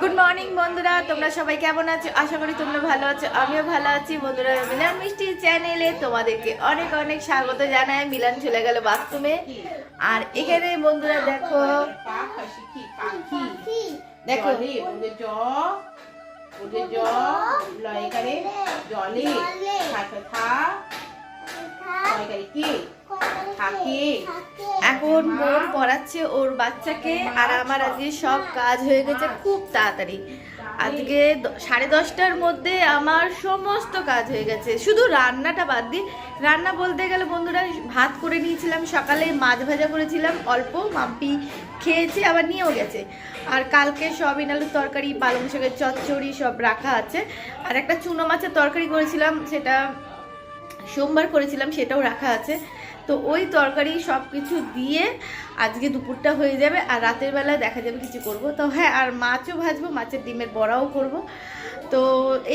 Good morning বন্ধুরা। তোমরা সবাই কেমন আছো? আশা করি তোমরা ভালো আছো আমিও ভালো আছি। বন্ধুরা মিলান মিষ্টি চ্যানেলে তোমাদেরকে অনেক অনেক স্বাগত জানাই। মিলান চলে গেল বাথরুমে। আর এখানে বন্ধুরা দেখো দেখো জলে কি? থাকে। এখন বোন পড়াচ্ছে ওর বাচ্চাকে আর আমার আজকে সব কাজ হয়ে গেছে খুব তাড়াতাড়ি। আজকে সাড়ে দশটার মধ্যে আমার সমস্ত কাজ হয়ে গেছে। শুধু রান্নাটা বাদ দিয়ে রান্না বলতে গেলে বন্ধুরা ভাত করে নিয়েছিলাম সকালে মাছ ভাজা করেছিলাম অল্প মাম্পি খেয়েছে আবার নিয়েও গেছে। আর কালকে সয়াবিন আলুর তরকারি পালং শাকের চচ্চড়ি সব রাখা আছে। আর একটা চুনো মাছের তরকারি করেছিলাম সেটা সোমবার করেছিলাম সেটাও রাখা আছে। তো ওই তরকারি সব কিছু দিয়ে আজকে দুপুরটা হয়ে যাবে আর রাতের বেলা দেখা যাবে কিছু করব। তো হ্যাঁ আর মাছও ভাজবো, মাছের ডিমের বড়াও করব। তো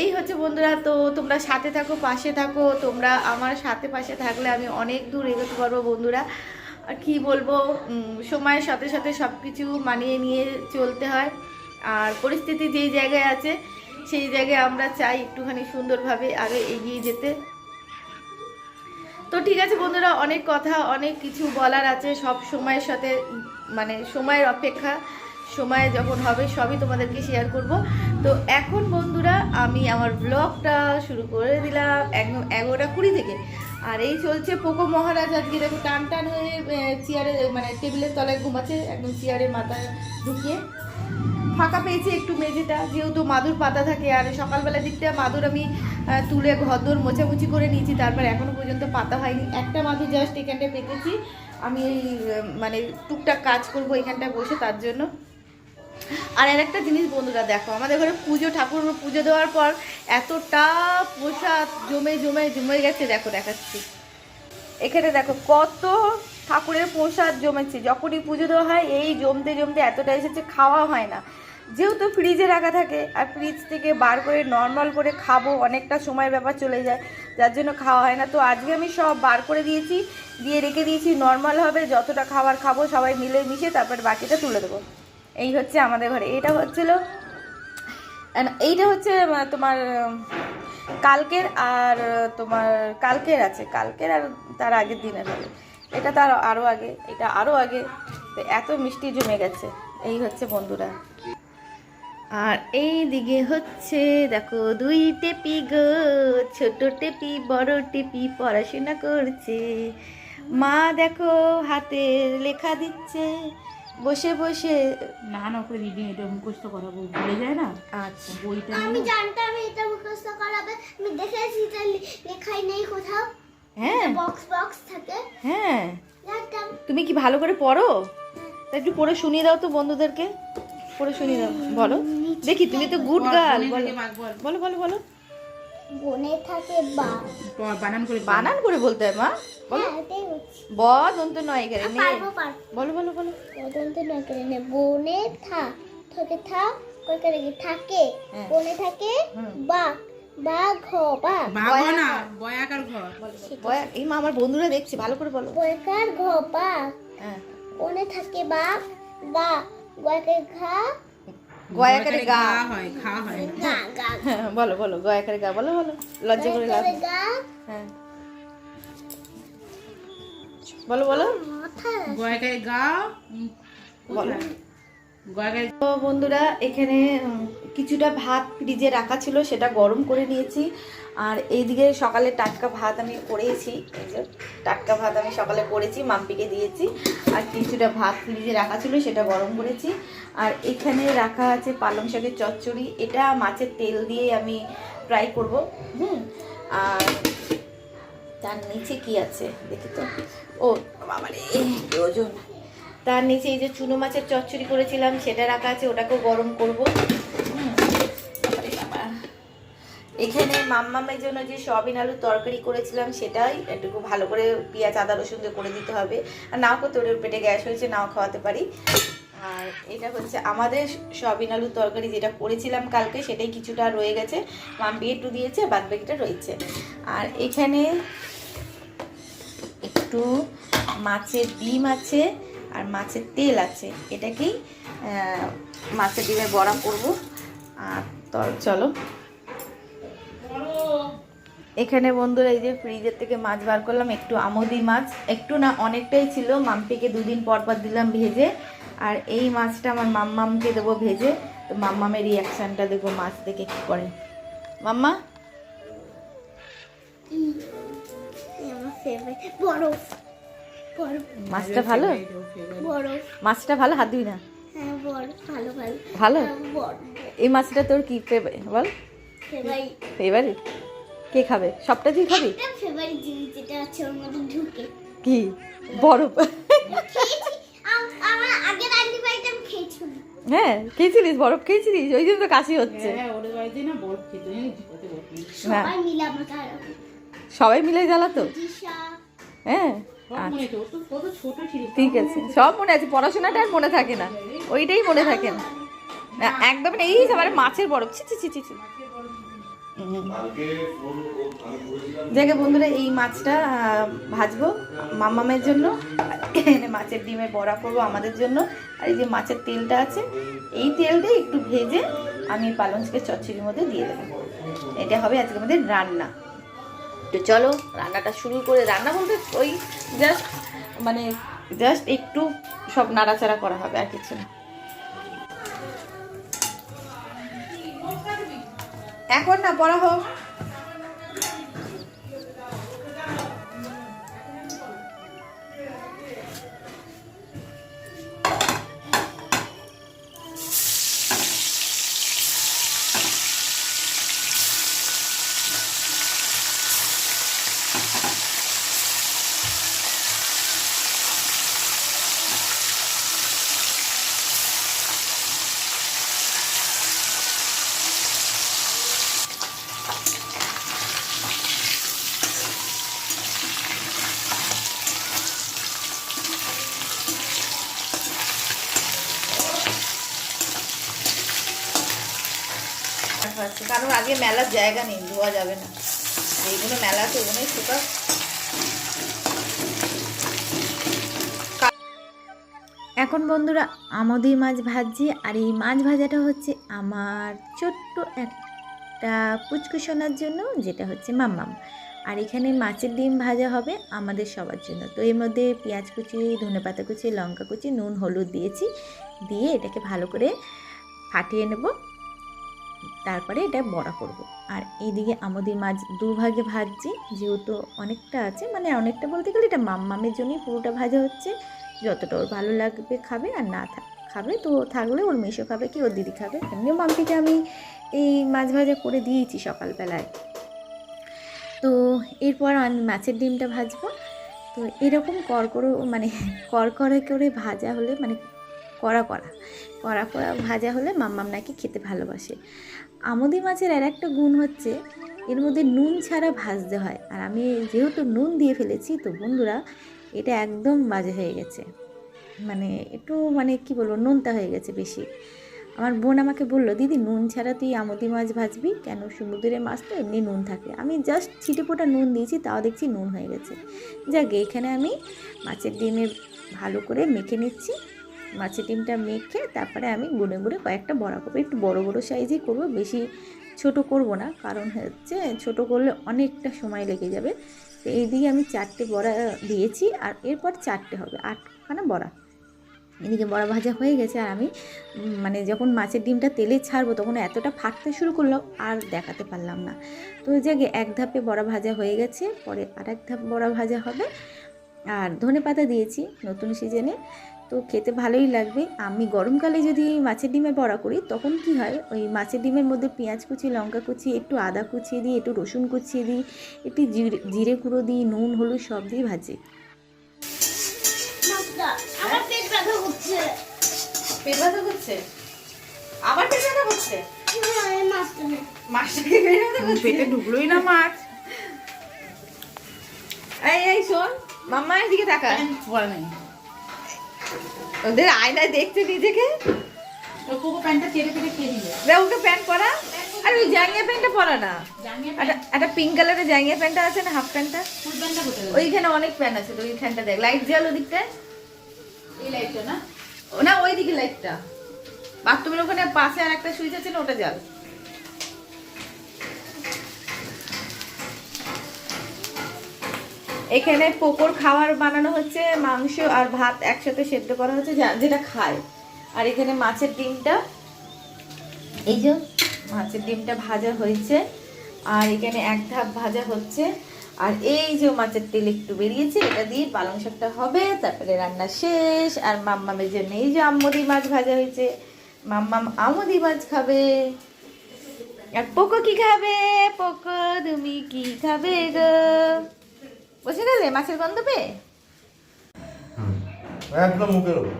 এই হচ্ছে বন্ধুরা, তো তোমরা সাথে থাকো, পাশে থাকো, তোমরা আমার সাথে পাশে থাকলে আমি অনেক দূর এগোতে পারব বন্ধুরা। আর কি বলব সময়ের সাথে সাথে সব কিছু মানিয়ে নিয়ে চলতে হয়। আর পরিস্থিতি যেই জায়গায় আছে, সেই জায়গায় আমরা চাই একটুখানি সুন্দরভাবে আরও এগিয়ে যেতে। তো ঠিক আছে বন্ধুরা, অনেক কথা, অনেক কিছু বলার আছে। সব সময়ের সাথে মানে সময়ের অপেক্ষা, সময় যখন হবে সবই তোমাদেরকে শেয়ার করব। তো এখন বন্ধুরা, আমি আমার ব্লগটা শুরু করে দিলাম একদম এগারোটা কুড়ি থেকে। আর এই চলছে পোকো মহারাজ আজকে দেখো, টান টান হয়ে চেয়ারে মানে টেবিলের তলায় ঘুমাচ্ছে, একদম চেয়ারের মাথায় ঢুকিয়ে। ফাঁকা পেয়েছি একটু মেঝেটা, যেহেতু মাদুর পাতা থাকে আর সকালবেলার দিকটা মাদুর আমি তুলে ঘরদোর মোছামুছি করে নিয়েছি, তারপর এখনও পর্যন্ত পাতা হয়নি। একটা মাদুর জাস্ট এখানটায় পেতেছি। আমি মানে টুকটাক কাজ করব এখানটায় বসে তার জন্য। আর আর একটা জিনিস বন্ধুরা দেখো, আমাদের ঘরে পুজো ঠাকুর পুজো দেওয়ার পর এতটা প্রসাদ জমে জমে জমে গেছে, দেখো দেখাচ্ছি। এখানে দেখো কত ঠাকুরের প্রসাদ জমেছে, যখনই পুজো দেওয়া হয়, এই জমতে জমতে এতটা এসেছে, খাওয়া হয় না। যেহেতু ফ্রিজে রাখা থাকে, আর ফ্রিজ থেকে বার করে নর্মাল করে খাব, অনেকটা সময় ব্যাপার চলে যায়, যার জন্য খাওয়া হয় না। তো আজকে আমি সব বার করে দিয়েছি, দিয়ে রেখে দিয়েছি নর্মাল হবে, যতটা খাবার খাব সবাই মিলে মিশে তারপর বাকিটা তুলে দেবো। এই হচ্ছে আমাদের ঘরে। এটা হচ্ছিল এইটা হচ্ছে তোমার কালকের আর, তোমার কালকের আছে, কালকের আর তার আগের দিনের হবে। এটা তার আরও আগে, এটা আরও আগে, তো এত মিষ্টি জমে গেছে। এই হচ্ছে বন্ধুরা। আর এই দিকে হচ্ছে দেখো দুই টেপি গো ছোট টেপি বড় টেপি পড়াশোনা করছে। মা দেখো হাতে লেখা দিচ্ছে বসে বসে না না করে রিডিং এটা মুখস্থ করাবো ভুলে যায় না? আচ্ছা। বইটা আমি জানতাম এটা মুখস্থ করাবে আমি দেখেছি এটা লেখাই নেই কোথাও। হ্যাঁ। বক্স বক্স থাকে। হ্যাঁ। জানতাম। তুমি কি ভালো করে পড়ো? তা একটু পড়ে শুনিয়ে দাও তো বন্ধুদেরকে। পড়ে শুনিয়ে দাও বলো। দেখি তুমি তো গুড গার্ল বলো। বল। বলো বনে থাকে বা। বানান করে বানান করে বলতে হয় মা। বলো। হ্যাঁ ব দন্ত নয় এখানে নে। বলো বলো বলো। তদন্ত না করে নে। বনে থা থাকে থা কই করে কি থাকে। বনে থাকে বাঘ হ বাঘ বাঘ না বয়াকার বয়া এই মা আমার বন্ধুরা দেখছি ভালো করে বলো। বয়কার ঘ বা। হ্যাঁ। বনে থাকে বাঘ গা করে গয়াকারে গা। হয় খা হয়। না গা গা হ্যাঁ, বলো বলো গয়াকারে গা বলো বলো। লজ্জা করে লাভ গা? হ্যাঁ। বলো বলো। গয়া করে গা বলো। গয়াকার তো বন্ধুরা, এখানে কিছুটা ভাত ফ্রিজে রাখা ছিল, সেটা গরম করে নিয়েছি। আর এইদিকে সকালে টাটকা ভাত আমি করেছি। এই যে, টাটকা ভাত আমি সকালে করেছি, মাম্পিকে দিয়েছি। আর কিছুটা ভাত ফ্রিজে রাখা ছিল, সেটা গরম করেছি। আর এখানে রাখা আছে পালং শাকের চচ্চড়ি। এটা মাছের তেল দিয়ে আমি ফ্রাই করব, হুম? আর তার নিচে কি আছে, দেখি তো? ও, বাবারে কি ওজন। তার নিচে এই যে চুনো মাছের চচ্চড়ি করেছিলাম, সেটা রাখা আছে, ওটাকেও গরম করব। এখানে মাম্মামের জন্য যে সবিন আলুর তরকারি করেছিলাম, সেটাই একটু ভালো করে পেঁয়াজ, আদা, রসুন দিয়ে করে দিতে হবে। আর নাও করতে ওর পেটে গ্যাস হয়েছে, নাও খাওয়াতে পারি। আর এটা হচ্ছে আমাদের সয়াবিন আলুর তরকারি, যেটা করেছিলাম কালকে, সেটাই কিছুটা রয়ে গেছে। মাম্পি একটু দিয়েছে, বাদ বাকিটা রয়েছে। আর এখানে একটু মাছের ডিম আছে আর মাছের তেল আছে। এটাকেই মাছের ডিমের বড়া করব। আর তো চলো। এখানে বন্ধুরা, এই যে ফ্রিজের থেকে মাছ বার করলাম, একটু আমদি মাছ। একটু না, অনেকটাই ছিল। মাম্পিকে দুদিন পর পর দিলাম ভেজে। আর এই মাছটা আমার মাম্মামকে দেবো ভেজে। তো মাম্মামের রিয়াকশানটা দেখব মাছ দেখে কী করে। মাম্মা? বরফ। মাছটা ভালো? মাছটা ভালো? হাত দিবি না? হ্যাঁ ভালো ভালো। ভালো? হ্যাঁ, এই মাছটা তোর কি বল। ফেভারিট কে খাবে? সবটা তুই খাবি? কি? বরফ। হ্যাঁ খেয়েছিলিস? বরফ খেয়েছিলিস? ওই জন্য তো কাশি হচ্ছে। হ্যাঁ সবাই মিলে জ্বালাতো? হ্যাঁ। মনে ঠিক আছে সব মনে আছে পড়াশোনাটা আর মনে থাকে না। ওইটাই মনে থাকে না। একদম এই সবার মাছের বরফ ছি ছি ছি ছি দেখে বন্ধুরা এই মাছটা ভাজবো মামামের জন্য এখানে মাছের ডিমের বড়া করব আমাদের জন্য। আর এই যে মাছের তেলটা আছে এই তেলটাই একটু ভেজে আমি পালংশকে চচ্চড়ির মধ্যে দিয়ে দেবো। এটা হবে আজকে আমাদের রান্না। তো চলো, রান্নাটা শুরু করে রান্না বলতে ওই জাস্ট মানে জাস্ট একটু সব নাড়াচাড়া করা হবে, আর কিছু না। এখন না, পড়া হোক। কারণ আগে মেলার জায়গা নেই, ধোয়া যাবে না। এইগুলো মেলা আছে, ওগুলোই শুকা এখন বন্ধুরা, আমদি মাছ ভাজছি, আর এই মাছ ভাজাটা হচ্ছে আমার ছোট্ট একটা পুচকুসোনার জন্য, যেটা হচ্ছে মাম্মাম। আর এখানে মাছের ডিম ভাজা হবে আমাদের সবার জন্য। তো এর মধ্যে পেঁয়াজ কুচি, ধনে পাতা কুচি, লঙ্কা কুচি, নুন, হলুদ দিয়েছি। দিয়ে এটাকে ভালো করে ফাটিয়ে নেব। তারপরে এটা বড়া করব। আর এইদিকে আমাদের মাছ দুভাগে ভাজছি, যেহেতু অনেকটা আছে মানে অনেকটা বলতে গেলে এটা মাম্মামের জন্যই পুরোটা ভাজা হচ্ছে। যতটা ওর ভালো লাগবে খাবে আর না খাবে তো থাকলে ওর মেশো খাবে কি ওর দিদি খাবে। এমনিও মাম্পিকে আমি এই মাছ ভাজা করে দিয়েছি সকালবেলায়। তো এরপর আমি মাছের ডিমটা ভাজবো। তো এরকম করকরো মানে করকরে করে ভাজা হলে মানে কড়া কড়া কড়া কড়া ভাজা হলে মাম্মাম নাকি খেতে ভালোবাসে। আমদি মাছের আর একটা গুণ হচ্ছে, এর মধ্যে নুন ছাড়া ভাজতে হয়। আর আমি যেহেতু নুন দিয়ে ফেলেছি, তো বন্ধুরা, এটা একদম বাজে হয়ে গেছে। মানে একটু মানে কি বলব নুনটা হয়ে গেছে বেশি। আমার বোন আমাকে বলল, দিদি, নুন ছাড়া তুই আমদি মাছ ভাজবি? কেন? সমুদ্রের মাছ তো এমনি নুন থাকে। আমি জাস্ট ছিটে পোটা নুন দিয়েছি, তাও দেখছি নুন হয়ে গেছে। যাক এখানে আমি মাছের ডিমে ভালো করে মেখে নিচ্ছি। মাছের ডিমটা মেখে তারপরে আমি গুনে গুনে কয়েকটা বড়া করব একটু বড় বড় সাইজেই করব, বেশি ছোট করব না। কারণ হচ্ছে ছোট করলে অনেকটা সময় লেগে যাবে। তো এই দিকে আমি চারটে বড়া দিয়েছি আর এরপর চারটে হবে, আটখানা বড়া। এদিকে বড়া ভাজা হয়ে গেছে আর আমি মানে যখন মাছের ডিমটা তেলে ছাড়বো তখন এতটা ফাটতে শুরু করল আর দেখাতে পারলাম না। তো ওই জায়গায় এক ধাপে বড়া ভাজা হয়ে গেছে, পরে আর এক ধাপ বড়া ভাজা হবে। আর ধনে পাতা দিয়েছি নতুন সিজনে। তো খেতে ভালোই লাগবে। আমি গরমকালে যদি মাছের ডিমের বড়া করি তখন কি হয়? ওই মাছের ডিমের মধ্যে পেঁয়াজ কুচি লঙ্কা কুচি একটু আদা কুচিয়ে দিই একটু রসুন কুচিয়ে দিই একটু জিরে জিরে গুঁড়ো দিই নুন হলুদ সব দিয়ে ভাজি। আমার পেট ব্যথা করছে। পেট ব্যথা করছে? আবার পেট ব্যথা করছে? না, পেট ঢুকলোই মাছ। এই এই শোন মাম্মা এদিকে তাকা পড়া নেই। ওদের আয়নায় দেখতে নিজেকে? ওকে প্যান্ট পরা? আর ওই জাঙ্গিয়া প্যান্টটা পরা না। একটা পিঙ্ক কালারের জাঙ্গিয়া প্যান্টটা আছে না হাফ প্যান্টটা? ওইখানে অনেক প্যান্ট আছে তো ওইখানটা দেখ। লাইট জ্বাল ওদিকটায় এই লাইটটা না? না লাইটটা বাথরুমের ওখানে পাশে আর একটা সুইচ আছে না ওটা জ্বাল। এখানে পোকর খাবার বানানো হচ্ছে, মাংস আর ভাত একসাথে সেদ্ধ করা হচ্ছে যেটা খায়। আর এখানে মাছের ডিমটা, এই যে মাছের ডিমটা ভাজা হয়েছে, আর এখানে এক ধাপ ভাজা হচ্ছে। আর এই যে মাছের তেল একটু বেরিয়েছে, এটা দিয়ে পালং শাকটা হবে, তারপরে রান্না শেষ। আর মাম্মামের জন্য এই যে আমদি মাছ ভাজা হয়েছে, মাম্মাম আমদি মাছ খাবে। আর পোকো কি খাবে? পোকো, তুমি কি খাবে গো? বসে গেলে মাছের গন্ধ পেয়ে? একদম মুখের ওপর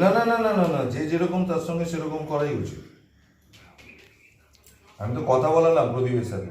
না না না না না না, যে যেরকম তার সঙ্গে সেরকম করাই উচিত। আমি তো কথা বলালাম প্রদীপের সাথে।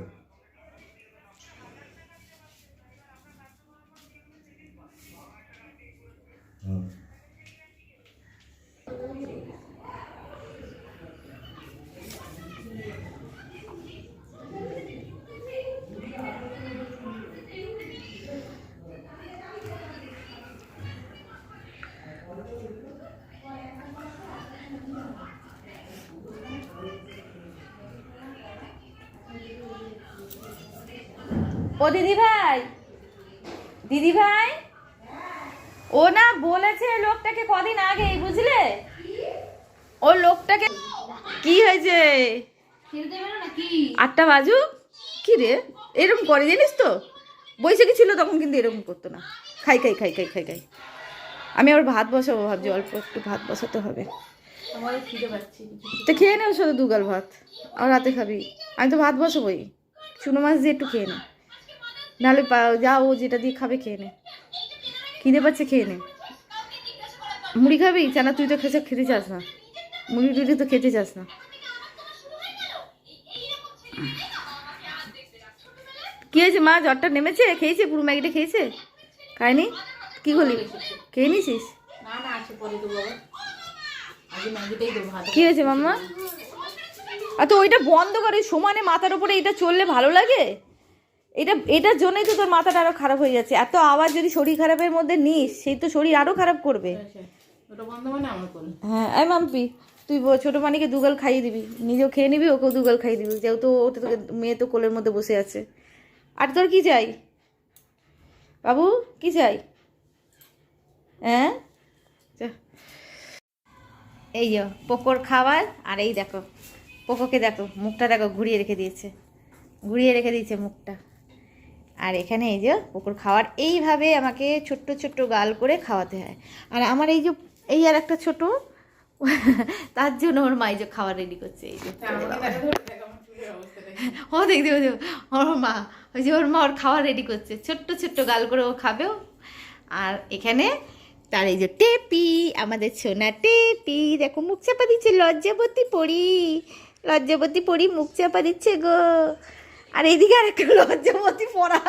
ও দিদি ভাই। দিদি ভাই? ও না বলেছে লোকটাকে কদিন আগে বুঝলে? ও লোকটাকে কি হয়েছে? আটটা বাজু? কি রে? এরকম করে জানিস তো? বৈশাখী ছিল তখন কিন্তু এরকম করতো না। খাই খাই খাই খাই খাই খাই। আমি আবার ভাত বসাবো ভাবছি অল্প একটু ভাত বসাতে হবে। তো খেয়ে নেও শুধু দুগাল ভাত। আর রাতে খাবি। আমি তো ভাত বসাবোই। চুনো মাছ দিয়ে একটু খেয়ে নে। নাহলে যা ও যেটা দিয়ে খাবে খেয়ে নে। খিদে পাচ্ছে খেয়ে নে। মুড়ি খাবি? চানা তুই তো খেতে খেতে চাস না। মুড়ি টুড়ি তো খেতে চাস না। কি হয়েছে মা? জ্বরটা নেমেছে? খেয়েছে? পুরো ম্যাগিটা খেয়েছে? খায়নি? কি করলি? খেয়ে নিছিস কি হয়েছে মাম্মা? আর তো ওইটা বন্ধ করে সমানে মাথার উপরে এটা চললে ভালো লাগে? এটা এটার জন্যই তো তোর মাথাটা আরও খারাপ হয়ে যাচ্ছে। এত আওয়াজ যদি শরীর খারাপের মধ্যে নিস সেই তো শরীর আরও খারাপ করবে। বন্ধ মানে হ্যাঁ এই মাম্পি তুই ছোট মানিকে দুগাল খাইয়ে দিবি। নিজেও খেয়ে নিবি ওকেও দুগাল খাইয়ে দিবি। যেহেতু ওটা তোকে মেয়ে তো কোলের মধ্যে বসে আছে। আর তোর কি চাই? বাবু কি চাই? হ্যাঁ? এই যে পোকোর খাবার আর এই দেখো পোকোকে দেখো মুখটা দেখো ঘুরিয়ে রেখে দিয়েছে। ঘুরিয়ে রেখে দিয়েছে মুখটা। আর এখানে এই যে পুকুর খাওয়ার এইভাবে আমাকে ছোট্ট ছোট্ট গাল করে খাওয়াতে হয়। আর আমার এই যে এই আর একটা ছোট তার জন্য ওর মা এই যে খাবার রেডি করছে এই যে। ও দেখতে দেখতে ওর মা ওই যে ওর মা ওর খাবার রেডি করছে। ছোট্ট ছোট্ট গাল করে ও খাবেও আর এখানে তার এই যে টেপি আমাদের সোনা টেপি দেখো মুখ চাপা দিচ্ছে লজ্জাবতী পড়ি লজ্জাবতী পড়ি মুখ চাপা দিচ্ছে গো। আর এইদিকে আর একটা লজ্জাবতী পড়া।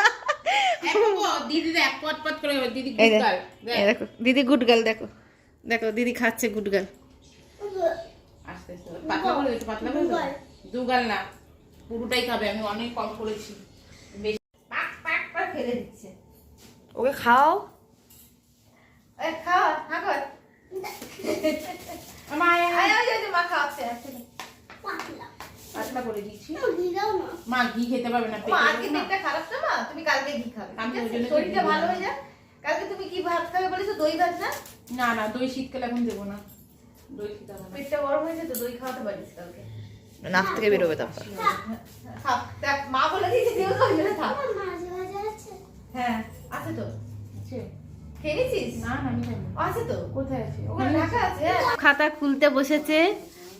দিদি গার্ল দেখো। দেখো। দেখো দিদি খাচ্ছে দাও। দুগাল না পুরোটাই খাবে আমি অনেক কম করেছি। বেশি ফেলে দিচ্ছে। ওকে খাও। খাও কর আমার আয়, আয়, আয়, আয়, আয়, মা খাওয়াচ্ছে পাতলা করে দিচ্ছি। দিদাও না। মা ঘি খেতে পারবে না মা আজকে পেটটা খারাপ তো মা? তুমি কালকে ঘি খাবে শরীরটা ভালো হয়ে যাক। কালকে তুমি কি ভাত খাবে বলেছ দই ভাত না? না না দই শীতকালে এখন দেবো না। দই খেতে হবে পেটটা গরম হয়েছে তো দই খাওয়াতে পারিস কালকে। নাক থেকে বেরোবে তারপর থাক মা বলে দিয়েছে না থাক। হ্যাঁ আছে তো? খেয়ে নিছিস না না আমি আছে তো? কোথায় আছে? ওখানে রাখা আছে। খাতা খুলতে বসেছে।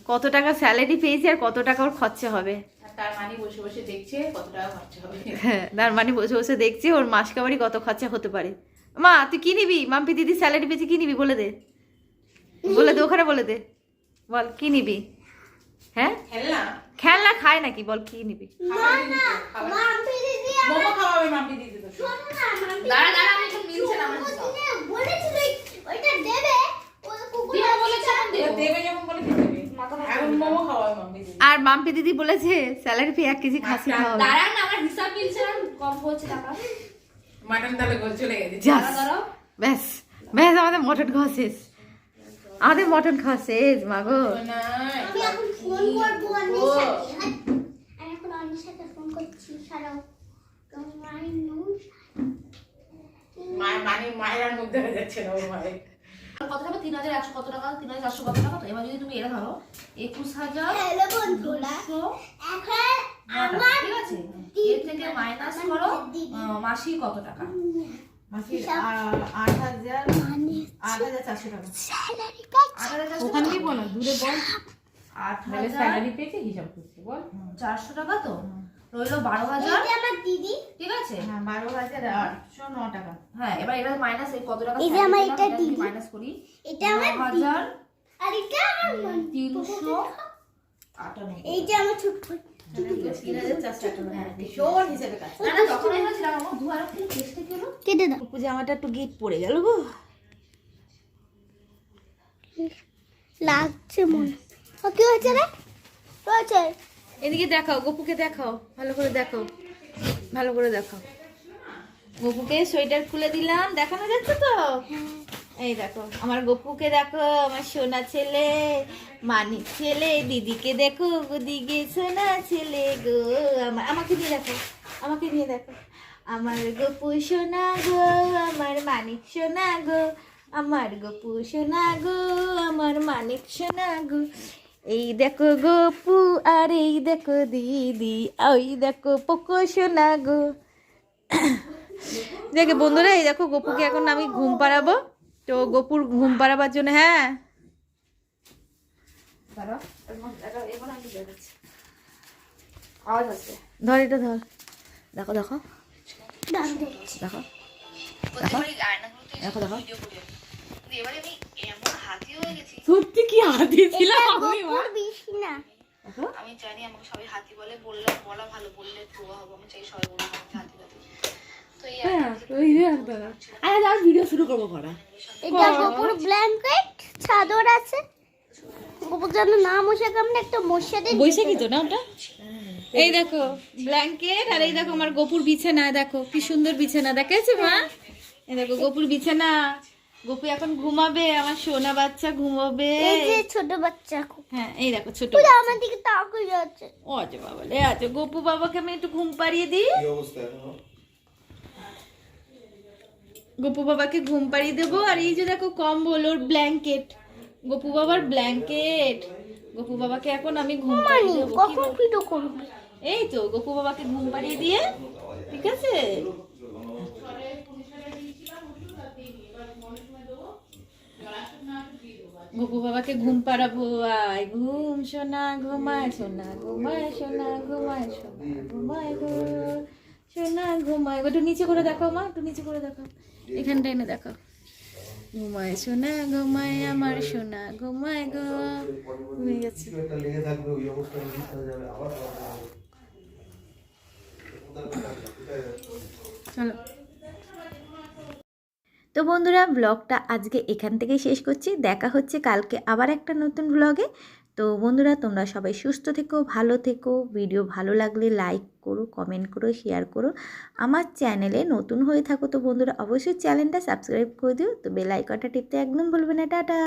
কত টাকা স্যালারি পেয়েছে আর কত টাকা ওর খরচা হবে? তার মানে বসে বসে দেখছে কত টাকা খরচা হবে। হ্যাঁ তার মানে বসে বসে দেখছি ওর মাস কাবারি কত খরচা হতে পারে। মা তুই কি নিবি? মাম্পি দিদি স্যালারি পেয়েছে কি নিবি বলে দে। বলে দে ওখানে বলে দে। বল কি নিবি? হ্যাঁ? খেলনা? খেলনা খায় নাকি? বল কি নিবি। দেবে যখন বলে দেবে এখন মোমো খাওয়াবে মাম্পি দিদি আর মাম্পি দিদি বলেছে স্যালারি পেয়ে এক কেজি খাসি খাওয়াবে দাঁড়ান আমার হিসাব মিলছে না কম হচ্ছে টাকা মাটন তাহলে গোল চলে গেছে। যাস ব্যাস ব্যাস আমাদের মটন খাওয়া শেষ। আমাদের মটন খাওয়া শেষ মাগো। না আমি এখন ফোন করব আমি এখন অনিশাকে ফোন করছি ছাড়াও। মায়ের নুন মায়ের মানে মায়ের মুখ দেখা যাচ্ছে না ওর মায়ের কত টাকা তিন হাজার একশো কত টাকা তিন হাজার চারশো কত টাকা? তো এবার যদি তুমি এটা ধরো একুশ হাজার ঠিক আছে? এর থেকে মাইনাস করো কত আট হাজার চারশো টাকা। তো? রইল বারো হাজার। আমার দিদি। ঠিক আছে? হ্যাঁ বারো হাজার আটশো ন টাকা। হ্যাঁ এবার এটা মাইনাস কত টাকা এই যে আমার এটা দিদি। মাইনাস করি। এটা আমার হাজার আর এটা আমার তিনশো আটানব্বই এই যে আমার ছোট তিন হাজার চারশো টাকা হ্যাঁ দাও। জামাটা একটু গিট পড়ে গেল গো। লাগছে মনে। ও কি হয়েছে রে? হয়েছে? এদিকে দেখাও, গপুকে দেখাও, ভালো করে দেখাও, ভালো করে দেখাও। গপুকে সোয়েটার খুলে দিলাম, দেখানো যাচ্ছে তো? এই দেখো, আমার গপুকে দেখো, আমার সোনা ছেলে, মানিক ছেলে, দিদিকে দেখো দিকে সোনা ছেলে গো। আমার আমাকে নিয়ে দেখো, আমাকে নিয়ে দেখো। আমার গপু সোনা গো, আমার মানিক সোনা গো, আমার গপু সোনা গো, আমার মানিক সোনা গো। এই দেখো গপু আর এই দেখো দিদি ওই দেখো পোকো সোনা গো। দেখে বন্ধুরা এই দেখো গপুকে এখন আমি ঘুম পাড়াবো। তো গপুর ঘুম পাড়াবার জন্য হ্যাঁ। ধর এটা ধর। দেখো দেখো। দেখো। দেখো দেখো। কি হাতি ছিলাম আমি গপুর না আমি জানি আমাকে সবাই হাতি বলে বললাম বলা ভালো বললে ধোয়া হব আমি চাই সবাই বলে আমাকে হাতি বলে। তো এই আরে ভিডিও শুরু করব করা এটা গপুর ব্ল্যাঙ্কেট চাদর আছে। গপুর না মশা কামড়ে একটা মশা দিয়ে বৈশাখী তো না ওটা? এই দেখো ব্ল্যাঙ্কেট আর এই দেখো আমার গোপুর বিছানা দেখো কি সুন্দর বিছানা। দেখেছ মা? এই দেখো গোপুর বিছানা। গোপু এখন ঘুমাবে আমার সোনা বাচ্চা ঘুমাবে। এই যে ছোট বাচ্চা হ্যাঁ এই দেখো ছোট আমার দিকে তাকিয়ে যাচ্ছে ও আচ্ছা বাবা লে আচ্ছা গোপু বাবাকে আমি একটু ঘুম পাড়িয়ে দিই। কি অবস্থা গোপু বাবাকে ঘুম পাড়িয়ে দেবো আর এই যে দেখো কম্বল ওর ব্ল্যাঙ্কেট গোপু বাবার ব্ল্যাঙ্কেট গোপু বাবাকে এখন আমি ঘুম পাড়িয়ে দেবো কখন ভিডিও করবি? এই তো গোপু বাবাকে ঘুম পাড়িয়ে দিয়ে ঠিক আছে? গোপু বাবাকে ঘুম পাড়াবো, আয়। ঘুম সোনা ঘুমায় সোনা ঘুমায় সোনা ঘুমায় সোনা ঘুমায় গো। সোনা ঘুমায় একটু নিচে করে দেখো মা, একটু নিচে করে দেখো এখানটা এনে দেখো ঘুমায় সোনা ঘুমায় আমার সোনা ঘুমায় গো। ঘুমিয়ে গেছে। কিছু একটা লেগে থাকবে ওই অবস্থায় ঠিক হয়ে যাবে আবার problem হবে। কোথায় যাবে? চলো তো বন্ধুরা, ব্লগটা আজকে এখান থেকেই শেষ করছি। দেখা হচ্ছে কালকে আবার একটা নতুন ব্লগে। তো বন্ধুরা, তোমরা সবাই সুস্থ থেকো, ভালো থেকো। ভিডিও ভালো লাগলে লাইক করো, কমেন্ট করো, শেয়ার করো। আমার চ্যানেলে নতুন হয়ে থাকো তো বন্ধুরা, অবশ্যই চ্যানেলটা সাবস্ক্রাইব করে দিও। তো বেল আইকনটা টিপতে একদম ভুলবে না। টাটা!